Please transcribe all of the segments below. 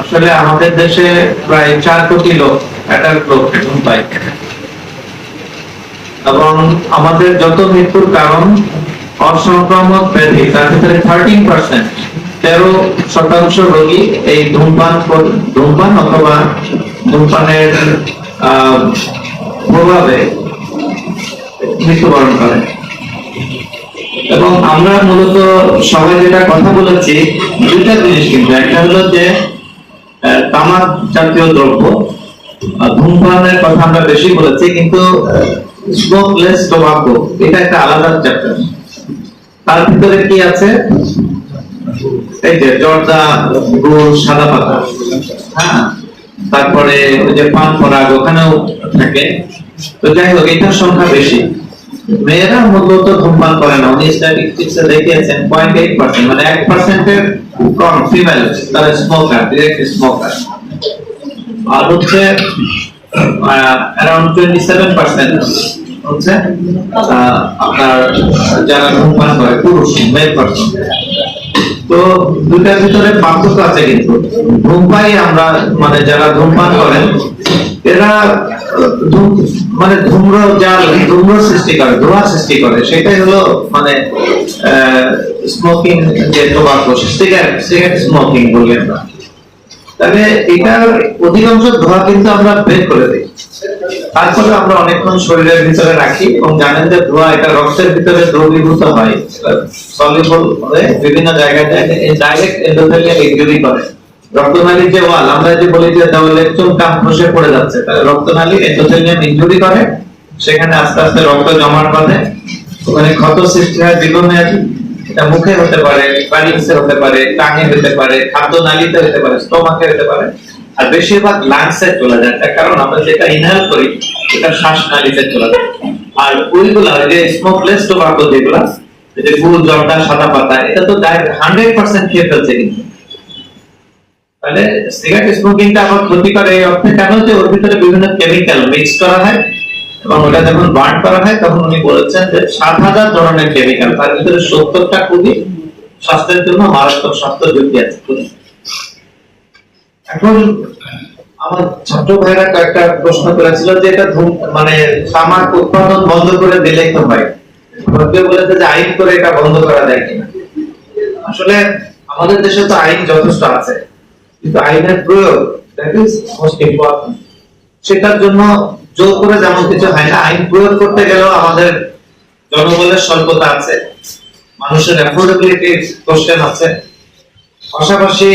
আসলে আমাদের দেশে প্রায় চার কোটি লোক অ্যাটাক লোক ধূমপাই এবং আমাদের যত মৃত্যুর কারণ, অসংক্রামক ব্যাধি, তার ভিতরে থার্টিন পার্সেন্ট তেরো শতাংশ রোগী এই ধূমপান ধূমপান অথবা ধূমপানের প্রভাবে মৃত্যুবরণ করে। এবং আমরা মূলত সবাই যেটা কথা বলেছি, দুইটা জিনিস কিন্তু। একটা হলো যে তামাক জাতীয় দ্রব্য। ধূমপানের কথা আমরা বেশি বলেছি, কিন্তু স্মোকলেস টোবাকো এটা একটা আলাদা চ্যাপ্টার তার ভিতরে কি আছে? এই যে জর্দা, গুড়, সাদা পাতা। হ্যাঁ তারপরে ওই যে পান পরাগ, ওখানেও থাকে। তো যাই হোক, এটার সংখ্যা বেশি। মেয়েরা মূলত ধূমপান করে না, উনি স্ট্যাটিস্টিক্সে দেখিয়েছেন পয়েন্ট এইট পার্সেন্ট মানে এক পার্সেন্টের তারা স্মোকার ডিরেক্ট স্মোকার আর হচ্ছে অ্যারাউন্ড টোয়েন্টি সেভেন পার্সেন্ট হচ্ছে আপনার যারা ধূমপান করে পুরুষ মেল পার্সন তো দুটার ভিতরে পার্থক্য আছে কিন্তু। ধূমপাই আমরা মানে যারা ধূমপান করেন এরা আহ, মানে ধূম্র জাল ধূম্র সৃষ্টি করে ধোঁয়া সৃষ্টি করে সেটাই হলো মানে স্মোকিং যে টোবাকো সিগারেট সিগারেট স্মোকিং বলি আমরা তাহলে এটার অধিকাংশ ধোঁয়া কিন্তু আমরা বের করে দিই। তারপরে আমরা অনেকক্ষণ শরীরের ভিতরে রাখি এবং জানেন যে ধোঁয়া এটা রক্তের ভিতরে দ্রবীভূত হয় সলিবল হয়ে বিভিন্ন জায়গায় ডাইরেক্ট এন্ডোথেলিয়াল ইনজুরি করে। রক্তনালীর যে ওয়াল, আমরা যে বলি যে দেওয়ালে চুনকাম খসে পড়ে যাচ্ছে, তাহলে রক্তনালী এন্ডোথেলিয়াম ইনজুরি করে, সেখানে আস্তে আস্তে রক্ত জমাট বাঁধে। ওখানে ক্ষত সৃষ্টি হয় দীর্ঘমেয়াদী মুখে হতে পারে হতে পারে, কানে হতে পারে খাদ্য হতে পারে হতে পারে। আর বেশিরভাগ লাংসে চলে যায়। তার কারণ আমরা যেটা ইনহেল করি শ্বাস চলে যায়। আর ওইগুলা যে স্মোকলেস টোবাকো যেগুলা যে জর্দা, সাদা পাতা, এটা তো হান্ড্রেড পার্সেন্ট খেয়ে ফেলছে কিন্তু। তাহলে সিগারেট স্মোকিংটা আবার ক্ষতি করে এই অর্থে কেন? যে ওর ভিতরে বিভিন্ন কেমিক্যাল মিক্স করা হয়। এবং ওটা যখন বার্ন করা হয়, তখন উনি বলেছেন যে সাত হাজার ধরনের কেমিক্যাল তার ভিতরে সত্তরটা খুবই স্বাস্থ্যের জন্য মারাত্মক স্বাস্থ্য ঝুঁকি আছে এখন আমার ছাত্র ভাইরা কয়েকটা প্রশ্ন করেছিল যে এটা মানে তামাক উৎপাদন বন্ধ করে তো হয়। বলেছে যে আইন করে এটা বন্ধ করা যায় কিনা। আসলে আমাদের দেশে তো আইন যথেষ্ট আছে, কিন্তু আইনের প্রয়োগ সেটার জন্য জোর করে যেমন কিছু হয় না, আইন প্রয়োগ করতে গেলেও আমাদের জনবলের স্বল্পতা আছে, মানুষের অ্যাফোর্ডেবিলিটি কোশ্চেন আছে। পাশাপাশি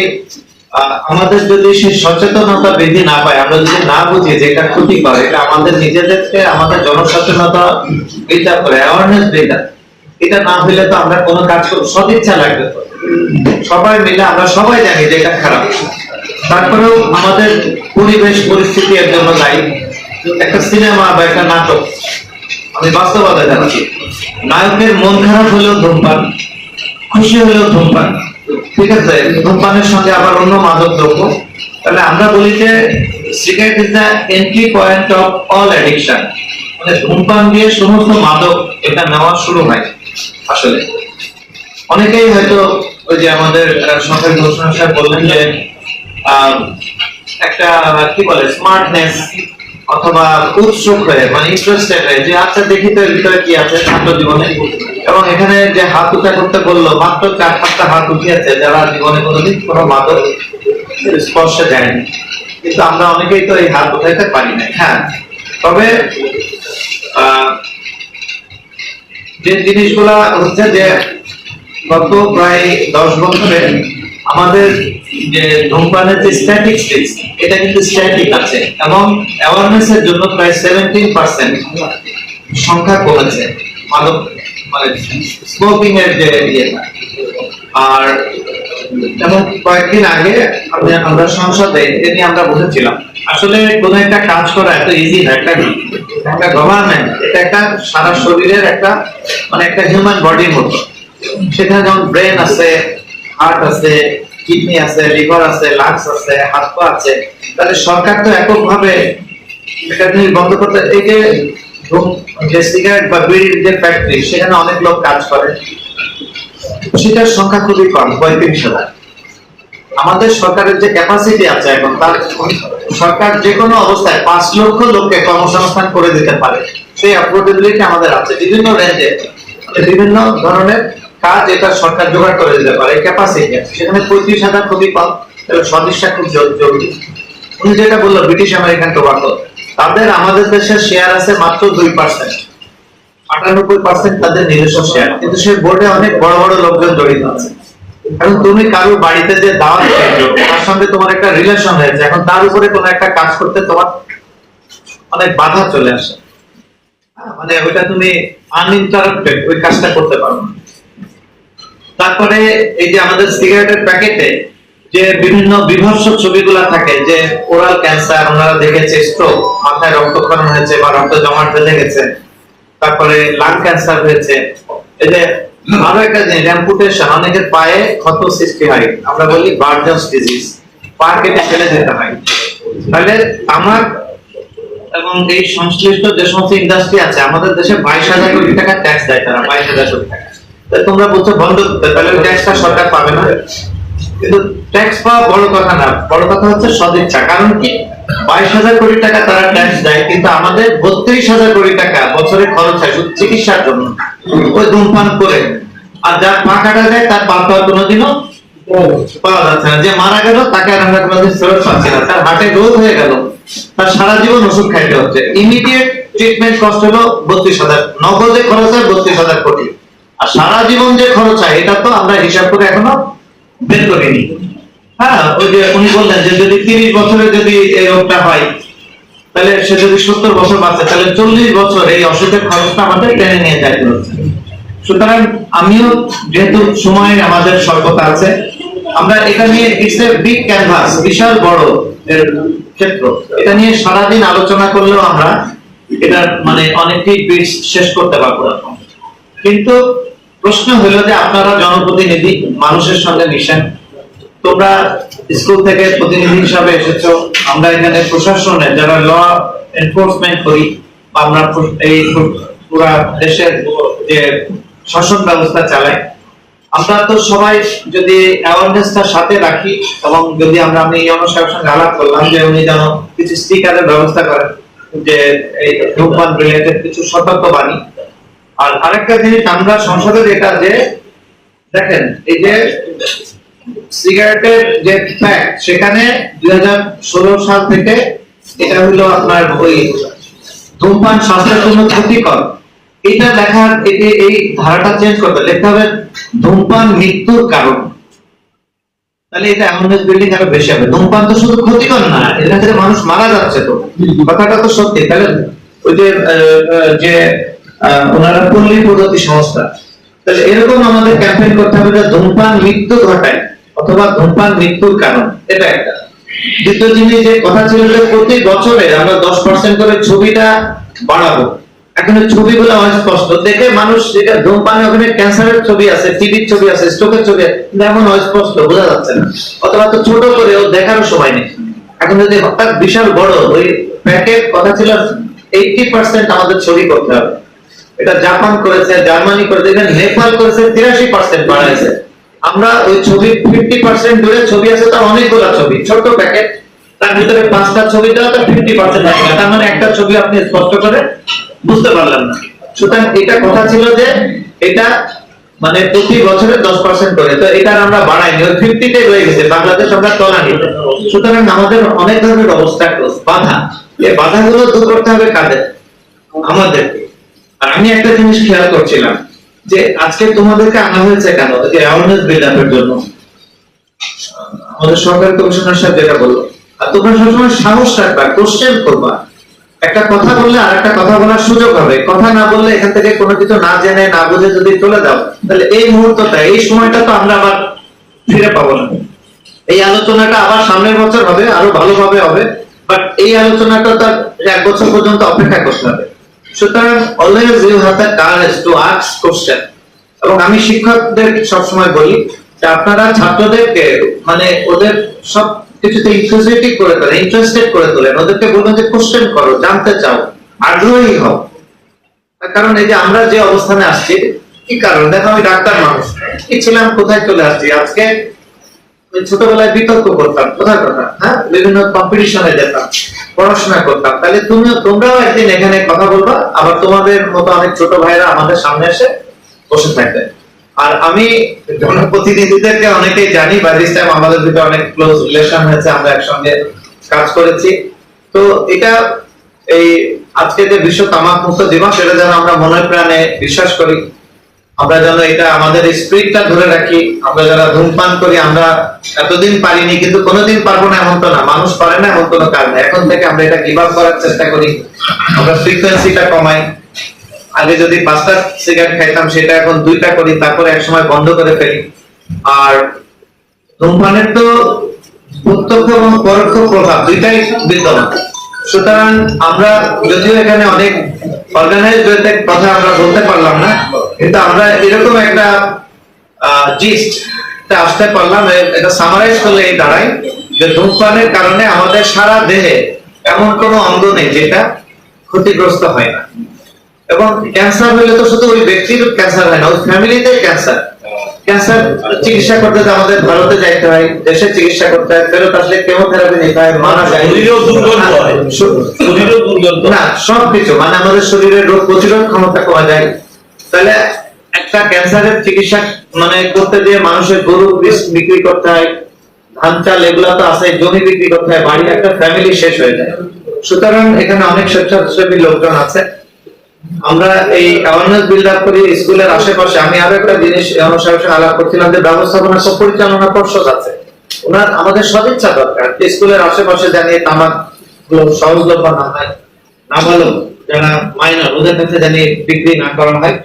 আমাদের যদি সেই সচেতনতা বৃদ্ধি না পায়, আমরা যদি না বুঝি যে এটা ক্ষতি করে, এটা আমাদের নিজেদেরকে, আমাদের জনসচেতনতা আপ করে অ্যাওয়ারনেস আপ এটা না হইলে তো আমরা কোনো কাজ করব, সদিচ্ছা লাগবে। সবাই মিলে আমরা সবাই জানি যে এটা খারাপ। তারপরেও আমাদের পরিবেশ, পরিস্থিতি এর জন্য দায়ী। একটা সিনেমা বা একটা নাটক, আমি বাস্তবতা জানাচ্ছি নায়কের মন খারাপ হলেও ধূমপান, খুশি হলেও ধূমপান। ঠিক আছে, ধূমপানের সঙ্গে আবার অন্য মাদক দ্রব্য তাহলে আমরা বলি যে, cigarette is the entry point of all addiction মানে ধূমপান দিয়ে সমস্ত মাদক এটা নেওয়া শুরু হয় আসলে। অনেকেই হয়তো ওই যে আমাদের সরকারি ঘোষণা সাহেব বললেন যে একটা, কি বলে স্মার্টনেস অথবা উৎসুক হয়ে মানে ইন্টারেস্টেড হয়ে যে আচ্ছা দেখি তো ভিতরে কি আছে ছাত্র জীবনে? এবং এখানে যে হাত উঠা করতে বলল, মাত্র চার পাঁচটা হাত উঠিয়েছে, যারা জীবনে কোনোদিন কোনো মাদক স্পর্শে যায়নি কিন্তু আমরা অনেকেই তো এই হাত উঠাইতে পারি না হ্যাঁ। তবে যে জিনিসগুলা হচ্ছে যে, গত প্রায় দশ বছরে আমাদের যে ধূমপানের যে স্ট্যাটিস্টিক্স এটা কিন্তু স্ট্যাটিক আছে এবং অ্যাওয়ারনেস এর জন্য প্রায় সেভেন্টিন পার্সেন্ট সংখ্যা কমেছে মাদক মানে স্মোকিং এর যে ইয়েটা আর যেমন কয়েকদিন আগে আমরা সংসদে এটা নিয়ে আমরা বলেছিলাম, আসলে কোনো একটা কাজ করা এত ইজি না, একটা একটা গভর্নমেন্ট এটা একটা সারা শরীরের একটা মানে একটা হিউম্যান বডির মতো। সেখানে যেমন ব্রেন আছে হার্ট আছে কিডনি আছে, লিভার আছে, লাংস আছে, হাত পা আছে, তাহলে সরকার তো এককভাবে এটা জিনিস বন্ধ করতে এই যে সিগারেট বা বিড়ির যে ফ্যাক্টরি সেখানে অনেক লোক কাজ করে। সেটার সংখ্যা খুবই কম, পঁয়ত্রিশ হাজার। আমাদের সরকারের যে ক্যাপাসিটি আছে এখন, তার সরকার যে কোনো অবস্থায় পাঁচ লক্ষ লোককে কর্মসংস্থান করে দিতে পারে। সেই অ্যাফোর্ডেবিলিটি আমাদের আছে। বিভিন্ন রেঞ্জে বিভিন্ন ধরনের কাজ এটা সরকার জোগাড় করে দিতে পারে ক্যাপাসিটি সেখানে পঁয়ত্রিশ হাজার খুবই কম তাহলে খুব জরুরি। উনি যেটা বলল ব্রিটিশ আমেরিকান টোবাকো তাদের আমাদের দেশের শেয়ার আছে মাত্র দুই পার্সেন্ট আটানব্বই পার্সেন্ট তাদের নিজস্ব শেয়ার কিন্তু সেই বোর্ডে অনেক বড় বড় লোকজন জড়িত আছে। এখন তুমি কারও বাড়িতে যে দাওয়াত তার সঙ্গে তোমার একটা রিলেশন হয়েছে। এখন তার উপরে কোনো একটা কাজ করতে তোমার অনেক বাধা চলে আসে। হ্যাঁ, মানে ওইটা তুমি আনইন্টারাপ্টেড ওই কাজটা করতে পারো না। তারপরে এই যে আমাদের সিগারেটের প্যাকেটে যে বিভিন্ন বিভৎস ছবিগুলো থাকে, যে ওরাল ক্যান্সার ওনারা দেখেছে স্ট্রোক মাথায় রক্তক্ষরণ হয়েছে বা রক্ত জমাট বেঁধে গেছে, তারপরে লাং ক্যান্সার হয়েছে। এই যে আরও একটা জিনিস অ্যাম্পুটেশন অনেকের পায়ে ক্ষত সৃষ্টি হয়। আমরা বলি বার্জস ডিজিজ পা কেটে ফেলে যেতে হয়। তাহলে আমার এবং এই সংশ্লিষ্ট যে সমস্ত ইন্ডাস্ট্রি আছে, আমাদের দেশে বাইশ হাজার কোটি টাকা ট্যাক্স দেয় তারা, বাইশ হাজার কোটি টাকা। তোমরা বলছো বন্ধ তাহলে ট্যাক্সটা সরকার পাবে না। কিন্তু ট্যাক্স পাওয়া বড় কথা না, বড় কথা হচ্ছে সদিচ্ছা। কারণ কি? বাইশ হাজার কোটি টাকা তারা ট্যাক্স দেয়, কিন্তু আমাদের বত্রিশ হাজার কোটি টাকা বছরে খরচ হয় শুধু চিকিৎসার জন্য। ওই ধূমপান করে। আর যার পা কাটা যায় তার পা পাওয়ার কোনোদিনও পাওয়া যাচ্ছে না। যে মারা গেল, তাকে আর আমরা কোনোদিন ফেরত পাচ্ছি না। তার হার্টে রোগ হয়ে গেল। তার সারা জীবন ওষুধ খাইতে হচ্ছে। ইমিডিয়েট ট্রিটমেন্ট কস্ট হলো বত্রিশ হাজার। নগদে খরচ হয় বত্রিশ হাজার কোটি। আর সারা জীবন যে খরচ হয়, এটা তো আমরা হিসাব করে এখনও বের করিনি। হ্যাঁ ওই যে উনি বললেন যে যদি তিরিশ বছরে যদি এই রোগটা হয়, তাহলে সে যদি সত্তর বছর বাঁচে, তাহলে চল্লিশ বছর এই অসুখের খরচটা আমাদের টেনে নিয়ে যাইতে হচ্ছে সুতরাং আমিও যেহেতু সময় আমাদের স্বল্পতা আছে, আমরা এটা নিয়ে ইটস এ বিগ ক্যানভাস বিশাল বড় এর ক্ষেত্র। এটা নিয়ে সারাদিন আলোচনা করলেও আমরা এটা মানে অনেকটি বীজ শেষ করতে পারব কিন্তু প্রশ্ন হলো যে আপনারা জনপ্রতিনিধি, মানুষের সঙ্গে মিশেন। তোমরা স্কুল থেকে প্রতিনিধি হিসাবে এসেছ। আমরা এখানে প্রশাসনে যারা ল এনফোর্সমেন্ট করি আমরা এই পুরা দেশের যে শাসন ব্যবস্থা চালাই, আমরা তো সবাই যদি অ্যাওয়ারনেসটা সাথে রাখি, এবং যদি আমরা আমি ইয়নো সাহেবের সঙ্গে আলাপ করলাম যে উনি যেন কিছু স্টিকারের ব্যবস্থা করেন, যে এই ধূমপান রিলেটেড কিছু সতর্কবাণী আর আরেকটা জিনিস আমরা সংসদে যেটা যে, দেখেন, এই যে সিগারেটের যে সেখানে দুই সাল থেকে এটা হলো আপনার ওই ধূমপান স্বাস্থ্যের জন্য ক্ষতিকর। এটা এটি এই ধারাটা চেঞ্জ করতে। লিখতে হবে, ধূমপান মৃত্যুর কারণ। তাহলে এটা অ্যাওয়ারনেস বিল্ডিং আরও বেশি হবে। ধূমপান তো শুধু ক্ষতিকর না এটা থেকে মানুষ মারা যাচ্ছে তো। কথাটা তো সত্যি। তাহলে ওই যে ওনারা পল্লী প্রগতি সংস্থা তাহলে এরকম আমাদের ক্যাম্পেইন করতে হবে যে ধূমপান মৃত্যু ঘটায় অথবা ধূমপান মৃত্যুর কারণ, এটা একটা। দ্বিতীয় জিনিস, যে কথা ছিল যে প্রতি বছরে আমরা দশ পার্সেন্ট করে ছবিটা বাড়াবো। এখন ছবিগুলো অস্পষ্ট দেখে মানুষ যেটা ধূমপানে ওখানে ক্যান্সারের ছবি আছে, টিভির ছবি আছে স্ট্রোকের ছবি আছে এমন অস্পষ্ট বোঝা যাচ্ছে না। অথবা তো ছোট করে ও দেখারও সময় নেই। এখন যদি হঠাৎ বিশাল বড় ওই প্যাকেট কথা ছিল এইটি পার্সেন্ট আমাদের ছবি করতে হবে। এটা জাপান করেছে, জার্মানি করেছে, even নেপাল করেছে, তিরাশি পার্সেন্ট বাড়াইছে। আমরা ওই ছবি ফিফটি পার্সেন্ট দূরে ছবি আছে, তার অনেকগুলো ছবি ছোট প্যাকেট তার ভিতরে পাঁচটা ছবি দেওয়া, তার ফিফটি পার্সেন্ট তার মানে একটা ছবি আপনি স্পষ্ট করে বুঝতে পারলাম না। সুতরাং এটা কথা ছিল যে এটা মানে প্রতি বছরে দশ পার্সেন্ট করে, তো এটা আমরা বাড়াইনি, ওই ফিফটিতে রয়ে গেছে, বাংলাদেশ আমরা তলানি। সুতরাং আমাদের অনেক ধরনের অবস্থা বাধা। এই বাধাগুলো দূর করতে হবে কাদের? আমাদেরকে। আমি একটা জিনিস খেয়াল করছিলাম, যে আজকে তোমাদেরকে আনা হয়েছে কেন? যে অ্যাওয়ারনেস বিল্ড আপের জন্য। আমাদের সরকারি কমিশনার সাহেব যেটা বলল, আর তোমরা সবসময় সাহস রাখবা কোশ্চেন করবা। একটা কথা বললে আর একটা কথা বলার সুযোগ হবে। কথা না বললে এখান থেকে কোনো কিছু না জেনে, না বুঝে যদি চলে যাও, তাহলে এই মুহূর্তটা, এই সময়টা তো আমরা আবার ফিরে পাবো না। এই আলোচনাটা আবার সামনের বছর হবে, আরও ভালোভাবে হবে। বাট এই আলোচনাটা তার এক বছর পর্যন্ত অপেক্ষা করতে হবে। সুতরাং always you have the courage to ask question এবং আমি শিক্ষকদের সবসময় বলি যে আপনারা ছাত্রদেরকে মানে ওদের সব কিছুতে ইনক্লুসিভ করে তোলেন ইন্টারেস্টেড করে তোলেন, ওদেরকে বলবেন যে কোশ্চেন করো, জানতে চাও, আগ্রহী হও। কারণ এই যে আমরা যে অবস্থানে আসছি, কি কারণ? দেখো আমি ডাক্তার মানুষ। কি ছিলাম, কোথায় চলে আসছি? আজকে ছোটবেলায় বিতর্ক করতাম কোথায় কথা হ্যাঁ? বিভিন্ন কম্পিটিশনে যেতাম, পড়াশোনা করতাম। তাহলে তুমিও, তোমরাও একদিন এখানে কথা বলবা, আবার তোমাদের মতো অনেক ছোট ভাইরা আমাদের সামনে এসে বসে থাকবে। আর আমি জনপ্রতিনিধিদেরকে অনেকেই জানি বা দিস টাইম আমাদের অনেক ক্লোজ রিলেশন হয়েছে, আমরা একসঙ্গে কাজ করেছি। তো এটা এই আজকে যে বিশ্ব তামাক মুক্ত দিবস এটা যেন আমরা মনে প্রাণে বিশ্বাস করি। আমরা যেন এটা আমাদের স্পিরিটটা ধরে রাখি, আমরা যারা ধূমপান করি, আমরা এতদিন পারিনি, কিন্তু কোনোদিন পারব না এমন তো না। মানুষ পারে না এমন কোনো নেই এখন থেকে আমরা এটা গিভ আপ করার চেষ্টা করি। আমরা ফ্রিকোয়েন্সিটা কমাই। আগে যদি পাঁচটা সিগারেট খাইতাম, সেটা এখন দুইটা করি, তারপরে এক সময় বন্ধ করে ফেলি। আর ধূমপানের তো প্রত্যক্ষ এবং পরোক্ষ প্রভাব, দুইটাই বিদ্যমান। সুতরাং আমরা যদিও এখানে অনেক অর্গানাইজ কথা আমরা বলতে পারলাম না কিন্তু আমরা এরকম একটা জিস্ট আসতে পারলাম এটা সামারাইজ করলে এই দাঁড়ায় যে ধূমপানের কারণে আমাদের সারা দেহে এমন কোনো অঙ্গ নেই যেটা ক্ষতিগ্রস্ত হয় না। এবং ক্যান্সার হলে তো শুধু ওই ব্যক্তির ক্যান্সার হয় না ওই ফ্যামিলিতে ক্যান্সার ক্যান্সার চিকিৎসা করতে আমাদের ভারতে যাইতে হয় দেশে চিকিৎসা করতে হয় ফেরত আসলে কেমোথেরাপি নিতে হয় মারা যায়। হয়। না সবকিছু মানে আমাদের শরীরের রোগ প্রতিরোধ ক্ষমতা কমে যায়। তাহলে একটা ক্যান্সারের চিকিৎসা মানে করতে গিয়ে মানুষের গরু বীজ বিক্রি করতে হয়, ধান চাল এগুলা তো আছে, জমি বিক্রি করতে হয়, বাড়ির একটা ফ্যামিলি শেষ হয়ে যায়। সুতরাং এখানে অনেক স্বেচ্ছাসেবী লোকজন আছে। আমরা এই অ্যাওয়ারনেস বিল্ড আপ করি স্কুলের আশেপাশে। আমি আরও একটা জিনিস অনুসারে আলাপ করছিলাম যে ব্যবস্থাপনা সব পরিচালনা পর্ষদ আছে। ওনার, আমাদের সদিচ্ছা দরকার স্কুলের আশেপাশে জানিয়ে তামাকগুলো সহজলভ্য না হয় নাবালক যারা মাইনর ওদের কাছে জানিয়ে বিক্রি না করা হয়।